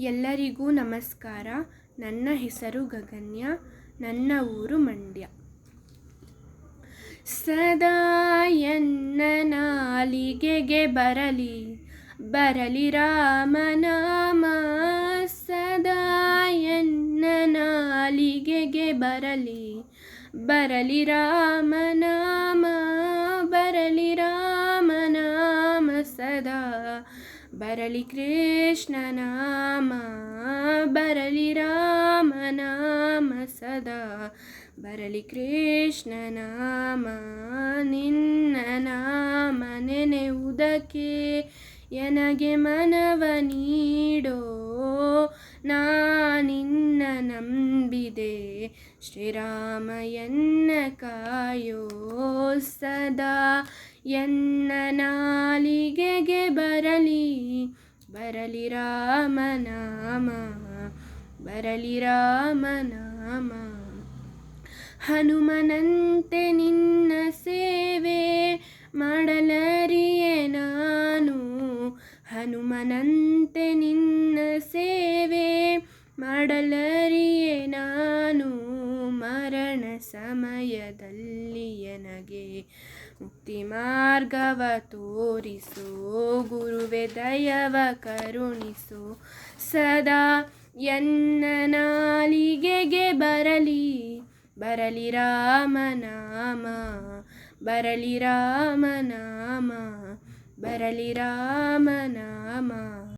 ಎಲ್ಲರಿಗೂ ನಮಸ್ಕಾರ. ನನ್ನ ಹೆಸರು ಗಗನ್ಯ. ನನ್ನ ಊರು ಮಂಡ್ಯ. ಸದಾ ಎನ್ನ ನಾಲಿಗೆಗೆ ಬರಲಿ. ಬರಲಿ ರಾಮನಾಮ ಸದಾ ಎನ್ನ ನಾಲಿಗೆಗೆ ಬರಲಿ. ಬರಲಿ ರಾಮನಾಮ ಬರಲಿ ರಾಮನಾಮ ಸದಾ. ಬರಲಿ ಕೃಷ್ಣ ನಾಮ ಬರಲಿ ರಾಮನಾಮ ಸದಾ. ಬರಲಿ ಕೃಷ್ಣ ನಾಮ, ನಿನ್ನ ನಾಮ ನೆನೆವುದಕ್ಕೆ ಎನಗೆ ಮನವ ನೀಡೋ? ನಾನಿನ್ನ ನಂಬಿದೆ, ಶ್ರೀರಾಮ ಎನ್ನ ಕಾಯೋ ಸದಾ. ಎನ್ನ ನಾಲಿಗೆಗೆ ಬರಲಿ ಬರಲಿ ರಾಮನಾಮ ಬರಲಿ ರಾಮನಾಮ ಹನುಮನಂತೆ ನಿನ್ನ ಸೇವೆ ಮಾಡಲರಿಯೇ ನಾನು. ಹನುಮನಂತೆ ನಿನ್ನ ಸೇವೆ ಮಾಡಲರಿಯೆ ಸಮಯದಲ್ಲಿ ನನಗೆ ಮುಕ್ತಿ ಮಾರ್ಗವ ತೋರಿಸೋ. ಗುರುವೆ, ದಯವ ಕರುಣಿಸೋ. ಸದಾ ಎನ್ನ ನಾಲಿಗೆಗೆ ಬರಲಿ. ಬರಲಿ ರಾಮನಾಮ ಬರಲಿ ರಾಮನಾಮ ಬರಲಿ ರಾಮನಾಮ.